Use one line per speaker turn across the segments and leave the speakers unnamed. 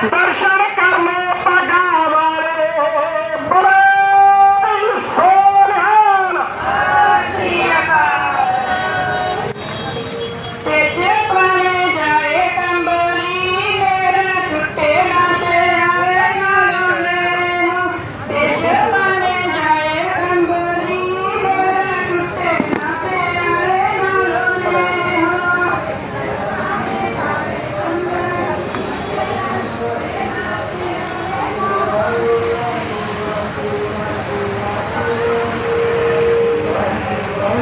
¡Barça!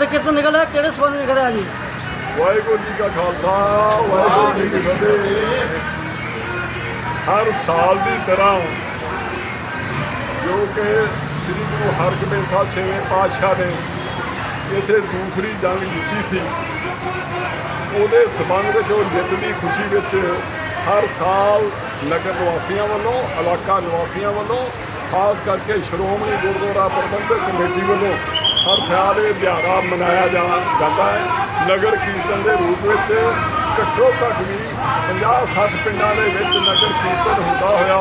ਨਗਰ ਕੀਰਤਨ ਨਿਕਲਿਆ? ਕਿਹੜੇ ਸਬੰਧ ਨਿਕਲਿਆ ਜੀ?
ਵਾਹਿਗੁਰੂ ਜੀ ਕਾ ਖਾਲਸਾ, ਵਾਹਿਗੁਰੂ ਜੀ ਕੀ ਫਤਿਹ। ਹਰ ਸਾਲ ਦੀ ਤਰ੍ਹਾਂ ਜੋ ਕਿ ਸ੍ਰੀ ਗੁਰੂ ਹਰਗੋਬਿੰਦ ਸਾਹਿਬ ਛੇਵੇਂ ਪਾਤਸ਼ਾਹ ਨੇ ਇੱਥੇ ਦੂਸਰੀ ਜੰਗ ਜਿੱਤੀ ਸੀ, ਉਹਦੇ ਸਬੰਧ ਵਿੱਚ ਉਹ ਜਿੱਤ ਦੀ ਖੁਸ਼ੀ ਵਿੱਚ ਹਰ ਸਾਲ ਨਗਰ ਨਿਵਾਸੀਆਂ ਵੱਲੋਂ, ਇਲਾਕਾ ਨਿਵਾਸੀਆਂ ਵੱਲੋਂ, ਖਾਸ ਕਰਕੇ ਸ਼੍ਰੋਮਣੀ ਗੁਰਦੁਆਰਾ ਪ੍ਰਬੰਧਕ ਕਮੇਟੀ ਵੱਲੋਂ ਹਰ ਸਾਲ ਇਹ ਦਿਹਾੜਾ ਮਨਾਇਆ ਜਾ ਜਾਂਦਾ ਹੈ। ਨਗਰ ਕੀਰਤਨ ਦੇ ਰੂਪ ਵਿੱਚ ਘੱਟੋ ਘੱਟ ਵੀ 50-60 ਪਿੰਡਾਂ ਦੇ ਵਿੱਚ ਨਗਰ ਕੀਰਤਨ ਹੁੰਦਾ ਹੋਇਆ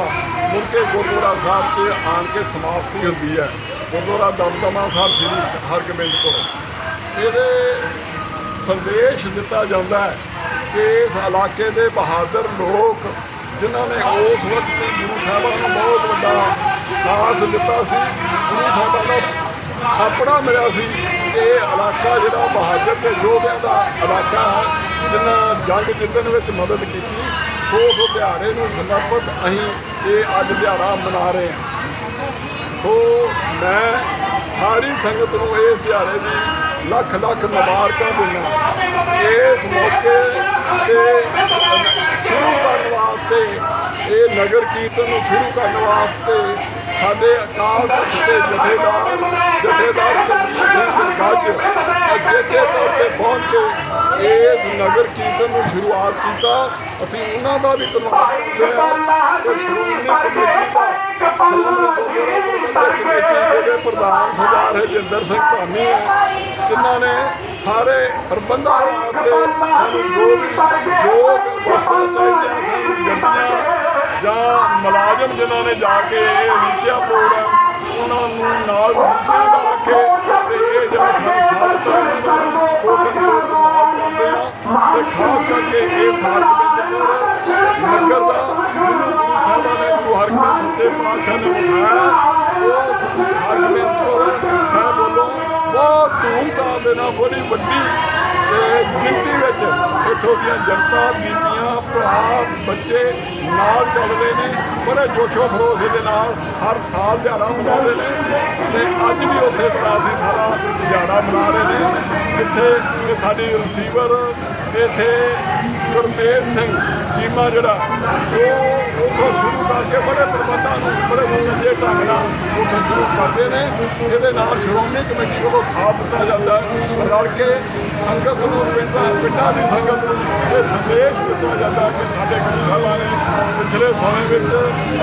ਮੁੜ ਕੇ ਗੁਰਦੁਆਰਾ ਸਾਹਿਬ 'ਚ ਆਣ ਕੇ ਸਮਾਪਤੀ ਹੁੰਦੀ ਹੈ। ਗੁਰਦੁਆਰਾ ਦਮਦਮਾ ਸਾਹਿਬ ਸ੍ਰੀ ਹਰਗੋਬਿੰਦ ਹਰਗੋਬਿੰਦਪੁਰ ਇਹਦੇ ਸੰਦੇਸ਼ ਦਿੱਤਾ ਜਾਂਦਾ ਹੈ ਕਿ ਇਸ ਇਲਾਕੇ ਦੇ ਬਹਾਦਰ ਲੋਕ ਜਿਨ੍ਹਾਂ ਨੇ ਉਸ ਵਕਤ ਤੇ ਗੁਰੂ ਸਾਹਿਬਾਨ ਨੂੰ ਬਹੁਤ ਵੱਡਾ ਸਾਥ ਦਿੱਤਾ ਸੀ, ਗੁਰੂ ਸਾਹਿਬਾਨ ਦਾ ਆਪਣਾ ਮਿਲਿਆ ਸੀ। ਇਹ ਇਲਾਕਾ ਜਿਹੜਾ ਬਹਾਦਰ ਤੇ ਯੋਧਿਆਂ ਦਾ ਇਲਾਕਾ ਹੈ ਜਿਨ੍ਹਾਂ ਜੰਗ ਜਿੱਤਣ ਵਿੱਚ ਮਦਦ ਕੀਤੀ। ਸੋ ਉਸ ਦਿਹਾੜੇ ਨੂੰ ਸਮਰਪਿਤ ਅਸੀਂ ਇਹ ਅੱਜ ਦਿਹਾੜਾ ਮਨਾ ਰਹੇ ਹਾਂ। ਸੋ ਮੈਂ ਸਾਰੀ ਸੰਗਤ ਨੂੰ ਇਸ ਦਿਹਾੜੇ ਦੀ ਲੱਖ ਲੱਖ ਮੁਬਾਰਕਾਂ ਦਿੰਦਾ ਇਸ ਮੌਕੇ ਤੇ ਸ਼ੁਰੂ ਕਰਨ ਵਾਸਤੇ, ਇਹ ਨਗਰ ਕੀਰਤਨ ਨੂੰ ਸ਼ੁਰੂ ਕਰਨ ਵਾਸਤੇ ਸਾਡੇ ਅਕਾਲ ਤਖਤ ਦੇ ਜਥੇਦਾਰ ਜਥੇਦਾਰ ਕਬੀਰ ਸਿੰਘ ਗੱਜ ਅਜੇਕੇ ਤੌਰ ਤੇ ਪਹੁੰਚ ਕੇ ਇਸ ਨਗਰ ਕੀਰਤਨ ਨੂੰ ਸ਼ੁਰੂਆਤ ਕੀਤਾ। ਅਸੀਂ ਉਹਨਾਂ ਦਾ ਵੀ ਧੰਨਵਾਦ ਕਰਦੇ ਹਾਂ ਤੇ ਸ਼੍ਰੋਮਣੀ ਕਮੇਟੀ ਦਾ, ਸ਼੍ਰੋਮਣੀ ਗੁਰਦੁਆਰਾ ਪ੍ਰਬੰਧਕ ਕਮੇਟੀ ਦੇ ਪ੍ਰਧਾਨ ਸਰਦਾਰ ਹਰਜਿੰਦਰ ਸਿੰਘ ਧਾਮੀ ਹੈ, ਜਿਨ੍ਹਾਂ ਨੇ ਸਾਰੇ ਪ੍ਰਬੰਧਾਂ ਵਾਸਤੇ ਸਾਨੂੰ ਜੋ ਵੀ ਯੋਗ ਵਸਤਾਂ ਚਾਹੀਦੀਆਂ ਸਨ ਜਾਂ ਮੁਲਾਜ਼ਮ ਜਿਨ੍ਹਾਂ ਨੇ ਜਾ ਕੇ ਇਹ ਲੀਚਿਆ ਪ੍ਰੋਗਰਾਮ, ਉਹਨਾਂ ਨੂੰ ਨਾਲ ਲੀਚਿਆ ਦਾ ਰੱਖੇ ਤੇ ਇਹ ਜਿਹੜਾ ਸਾਨੂੰ ਸਾਬਤ ਉਹਨਾਂ ਦਾ ਵੀ ਕੋਟਨ ਕੋਟ ਧੰਨਵਾਦ ਕਰਦੇ ਹਾਂ ਤੇ ਖਾਸ ਕਰਕੇ ਇਹ ਸਾਰਵਜਨਿਕ ਨਗਰ ਦਾ, ਜਿਹਨੂੰ ਗੁਰੂ ਸਾਹਿਬਾਂ ਨੇ ਗੁਰੂ ਹਰਗੋਬਿੰਦ ਸੱਚੇ ਪਾਤਸ਼ਾਹ ਨੇ ਵਸਾਇਆ, ਉਹ ਹਰਗੋਬਿੰਦਪੁਰ ਸਾਹਿਬ ਵੱਲੋਂ ਬਹੁਤ ਧੂਮ ਧਾਮ ਦੇ ਨਾਲ ਬੜੀ ਵੱਡੀ ਤੇ ਗਿਣਤੀ ਵਿੱਚ ਇੱਥੋਂ ਦੀਆਂ ਜਨਤਾ, ਬੀਬੀਆਂ, ਭਰਾ, ਬੱਚੇ ਨਾਲ ਚੱਲ ਰਹੇ ਨੇ ਬੜੇ ਜੋਸ਼ੋ ਖਰੋਸ਼ ਦੇ ਨਾਲ ਹਰ ਸਾਲ ਦਿਹਾੜਾ ਮਨਾਉਂਦੇ ਨੇ ਤੇ ਅੱਜ ਵੀ ਉਸੇ ਤਰ੍ਹਾਂ ਅਸੀਂ ਸਾਰਾ ਦਿਹਾੜਾ ਮਨਾ ਰਹੇ ਨੇ, ਜਿੱਥੇ ਸਾਡੀ ਰਿਸੀਵਰ ਇੱਥੇ ਗੁਰਮੇਜ ਸਿੰਘ ਚੀਮਾ ਜਿਹੜਾ, ਉਹ ਉੱਥੋਂ ਸ਼ੁਰੂ ਕਰਕੇ ਬੜੇ ਪ੍ਰਬੰਧਾਂ ਨੂੰ, ਬੜੇ ਸੁਚੱਜੇ ਢੰਗ ਨਾਲ ਉੱਥੋਂ ਸ਼ੁਰੂ ਕਰਦੇ ਨੇ। ਇਹਦੇ ਨਾਲ ਸ਼੍ਰੋਮਣੀ ਕਮੇਟੀ ਵੱਲੋਂ ਸਾਥ ਦਿੱਤਾ ਜਾਂਦਾ ਹੈ। ਰਲ ਕੇ ਸੰਗਤ ਨੂੰ, ਪਿੰਡਾਂ ਪਿੰਡਾਂ ਦੀ ਸੰਗਤ ਨੂੰ ਇਹ ਸੰਦੇਸ਼ ਦਿੱਤਾ ਜਾਂਦਾ ਕਿ ਸਾਡੇ ਗੁਰੂ ਸਾਹਿਬਾਂ ਨੇ ਪਿਛਲੇ ਸਮੇਂ ਵਿੱਚ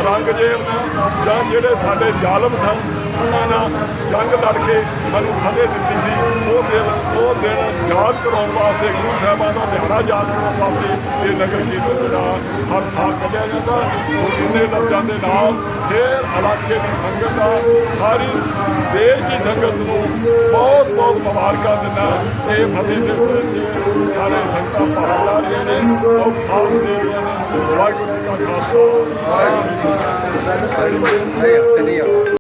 ਰੰਗਜੇਬ ਨੇ ਜਾਂ ਜਿਹੜੇ ਸਾਡੇ ਜ਼ਾਲਮ ਸਨ ਉਹਨਾਂ ਨਾਲ ਜੰਗ ਲੜ ਕੇ ਸਾਨੂੰ ਫਤਿਹ ਦਿੱਤੀ ਸੀ। ਉਹ ਦਿਨ ਉਹ ਦਿਨ ਯਾਦ ਕਰਾਉਣ ਵਾਸਤੇ ਗੁਰੂ ਸਾਹਿਬਾਂ ਦਾ ਦਿਹਾੜਾ ਯਾਦ ਕਰਾਉਣ ਵਾਸਤੇ ਇਹ ਨਗਰ ਕੀਰਤਨ ਜਿਹੜਾ ਹਰ ਸਾਲ ਕੱਢਿਆ ਜਾਂਦਾ। ਸੋ ਇੰਨੇ ਲਫ਼ਜ਼ਾਂ ਦੇ ਨਾਲ ਫੇਰ ਇਲਾਕੇ ਦੀ ਸੰਗਤ ਦਾ, ਸਾਰੀ ਦੇਸ਼ ਦੀ ਸੰਗਤ ਨੂੰ ਬਹੁਤ ਬਹੁਤ ਮੁਬਾਰਕਾਂ ਦਿੰਦਾ। ਇਹ ਫਤਿਹ ਦੇ ਵਿੱਚ ਸਾਰੇ ਸੰਗਤਾਂ ਭਾਗੀਦਾਰ ਰਹੀਆਂ ਨੇ, ਬਹੁਤ ਸਾਥ ਦੇ ਰਹੀਆਂ ਨੇ। ਵਾਹਿਗੁਰੂ ਜੀ ਕਾ ਖਾਲਸਾ। ਵਾਹਿਗੁਰੂ ਜੀ ਕੀ ਫਤਿਹ।